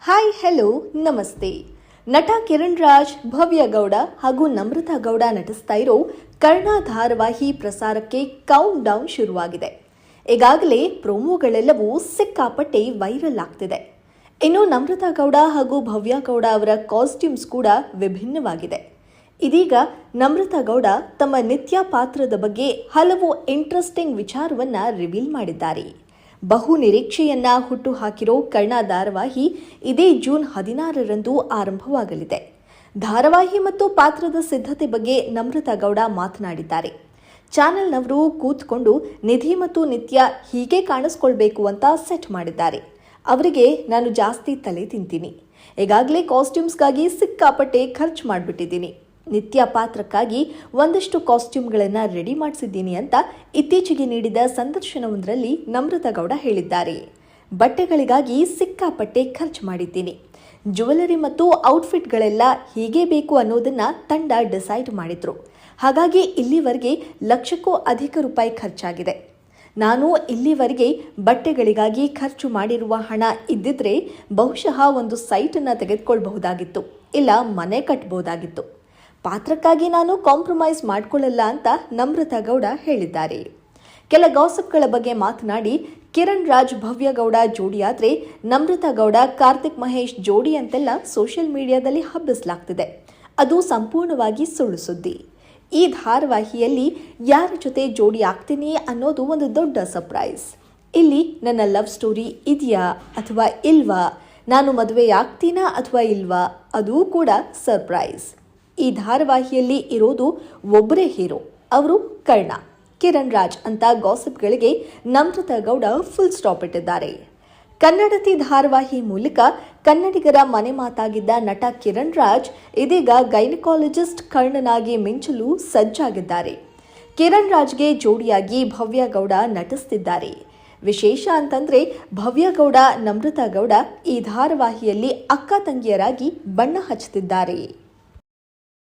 Hi hello ನಮಸ್ತೆ. ನಟ ಕಿರಣ್ ರಾಜ್, ಭವ್ಯ ಗೌಡ ಹಾಗೂ ನಮ್ರತಾ ಗೌಡ ನಟಿಸ್ತಾ ಇರೋ ಕರ್ಣ ಧಾರಾವಾಹಿ ಪ್ರಸಾರಕ್ಕೆ ಕೌಂಟ್ ಡೌನ್ ಶುರುವಾಗಿದೆ. ಈಗಾಗಲೇ ಪ್ರೋಮೋಗಳೆಲ್ಲವೂ ಸಿಕ್ಕಾಪಟ್ಟೆ ವೈರಲ್ ಆಗ್ತಿದೆ. ಇನ್ನು ನಮ್ರತಾ ಗೌಡ ಹಾಗೂ ಭವ್ಯ ಗೌಡ ಅವರ ಕಾಸ್ಟ್ಯೂಮ್ಸ್ ಕೂಡ ವಿಭಿನ್ನವಾಗಿದೆ. ಇದೀಗ ನಮ್ರತಾ ಗೌಡ ತಮ್ಮ ನಿತ್ಯ ಪಾತ್ರದ ಬಗ್ಗೆ ಹಲವು ಇಂಟ್ರೆಸ್ಟಿಂಗ್ ವಿಚಾರವನ್ನ ರಿವೀಲ್ ಮಾಡಿದ್ದಾರೆ. ಬಹು ನಿರೀಕ್ಷೆಯನ್ನ ಹುಟ್ಟು ಹಾಕಿರೋ ಕರ್ಣ ಧಾರಾವಾಹಿ ಇದೇ ಜೂನ್ ಹದಿನಾರರಂದು ಆರಂಭವಾಗಲಿದೆ. ಧಾರಾವಾಹಿ ಮತ್ತು ಪಾತ್ರದ ಸಿದ್ಧತೆ ಬಗ್ಗೆ ನಮ್ರತಾ ಗೌಡ ಮಾತನಾಡಿದ್ದಾರೆ. ಚಾನೆಲ್ನವರು ಕೂತ್ಕೊಂಡು ನಿಧಿ ಮತ್ತು ನಿತ್ಯ ಹೀಗೆ ಕಾಣಿಸ್ಕೊಳ್ಬೇಕು ಅಂತ ಸೆಟ್ ಮಾಡಿದ್ದಾರೆ. ಅವರಿಗೆ ನಾನು ಜಾಸ್ತಿ ತಲೆ ತಿಂತೀನಿ. ಈಗಾಗಲೇ ಕಾಸ್ಟ್ಯೂಮ್ಸ್ಗಾಗಿ ಸಿಕ್ಕಾಪಟ್ಟೆ ಖರ್ಚು ಮಾಡಿಬಿಟ್ಟಿದ್ದೀನಿ. ನಿತ್ಯ ಪಾತ್ರಕ್ಕಾಗಿ ಒಂದಷ್ಟು ಕಾಸ್ಟ್ಯೂಮ್ಗಳನ್ನು ರೆಡಿ ಮಾಡಿಸಿದ್ದೀನಿ ಅಂತ ಇತ್ತೀಚೆಗೆ ನೀಡಿದ ಸಂದರ್ಶನವೊಂದರಲ್ಲಿ ನಮ್ರತಾ ಗೌಡ ಹೇಳಿದ್ದಾರೆ. ಬಟ್ಟೆಗಳಿಗಾಗಿ ಸಿಕ್ಕಾಪಟ್ಟೆ ಖರ್ಚು ಮಾಡಿದ್ದೀನಿ. ಜ್ಯುವೆಲರಿ ಮತ್ತು ಔಟ್ಫಿಟ್ಗಳೆಲ್ಲ ಹೀಗೇ ಬೇಕು ಅನ್ನೋದನ್ನು ತಂಡ ಡಿಸೈಡ್ ಮಾಡಿದ್ರು. ಹಾಗಾಗಿ ಇಲ್ಲಿವರೆಗೆ ಲಕ್ಷಕ್ಕೂ ಅಧಿಕ ರೂಪಾಯಿ ಖರ್ಚಾಗಿದೆ. ನಾನು ಇಲ್ಲಿವರೆಗೆ ಬಟ್ಟೆಗಳಿಗಾಗಿ ಖರ್ಚು ಮಾಡಿರುವ ಹಣ ಇದ್ದಿದ್ರೆ ಬಹುಶಃ ಒಂದು ಸೈಟನ್ನು ತೆಗೆದುಕೊಳ್ಬಹುದಾಗಿತ್ತು, ಇಲ್ಲ ಮನೆ ಕಟ್ಟಬಹುದಾಗಿತ್ತು ಪಾತ್ರಕ್ಕಾಗಿ ನಾನು ಕಾಂಪ್ರಮೈಸ್ ಮಾಡಿಕೊಳ್ಳಲ್ಲ ಅಂತ ನಮ್ರತಾ ಗೌಡ ಹೇಳಿದ್ದಾರೆ. ಕೆಲ ಗಾಸಪ್ಗಳ ಬಗ್ಗೆ ಮಾತನಾಡಿ, ಕಿರಣ್ ರಾಜ್ ಭವ್ಯ ಗೌಡ ಜೋಡಿಯಾದ್ರೆ ನಮ್ರತಾ ಗೌಡ, ಕಾರ್ತಿಕ್ ಮಹೇಶ್ ಜೋಡಿ ಅಂತೆಲ್ಲ ಸೋಷಿಯಲ್ ಮೀಡಿಯಾದಲ್ಲಿ ಹಬ್ಬಿಸಲಾಗ್ತಿದೆ. ಅದು ಸಂಪೂರ್ಣವಾಗಿ ಸುಳ್ಳು ಸುದ್ದಿ. ಈ ಧಾರಾವಾಹಿಯಲ್ಲಿ ಯಾರ ಜೊತೆ ಜೋಡಿ ಆಗ್ತೀನಿ ಅನ್ನೋದು ಒಂದು ದೊಡ್ಡ ಸರ್ಪ್ರೈಸ್. ಇಲ್ಲಿ ನನ್ನ ಲವ್ ಸ್ಟೋರಿ ಇದೆಯಾ ಅಥವಾ ಇಲ್ವಾ? ನಾನು ಮದುವೆ ಆಗ್ತೀನಾ ಅಥವಾ ಇಲ್ವಾ? ಅದೂ ಕೂಡ ಸರ್ಪ್ರೈಸ್. ಈ ಧಾರಾವಾಹಿಯಲ್ಲಿ ಇರೋದು ಒಬ್ಬರೇ ಹೀರೋ. ಅವರು ಕರ್ಣ. ಕಿರಣ್ ರಾಜ್ ಅಂತ ಗಾಸಿಪ್ಗಳಿಗೆ ನಮ್ರತಾ ಗೌಡ ಫುಲ್ ಸ್ಟಾಪ್ ಇಟ್ಟಿದ್ದಾರೆ. ಕನ್ನಡತಿ ಧಾರಾವಾಹಿ ಮೂಲಕ ಕನ್ನಡಿಗರ ಮನೆ ಮಾತಾಗಿದ್ದ ನಟ ಕಿರಣ್ ರಾಜ್ ಇದೀಗ ಗೈನಕಾಲಜಿಸ್ಟ್ ಕರ್ಣನಾಗಿ ಮಿಂಚಲು ಸಜ್ಜಾಗಿದ್ದಾರೆ. ಕಿರಣ್ ರಾಜ್ಗೆ ಜೋಡಿಯಾಗಿ ಭವ್ಯ ಗೌಡ ನಟಿಸ್ತಿದ್ದಾರೆ. ವಿಶೇಷ ಅಂತಂದ್ರೆ ಭವ್ಯ ಗೌಡ, ನಮ್ರತಾ ಗೌಡ ಈ ಧಾರಾವಾಹಿಯಲ್ಲಿ ಅಕ್ಕ ತಂಗಿಯರಾಗಿ ಬಣ್ಣ ಹಚ್ಚುತ್ತಿದ್ದಾರೆ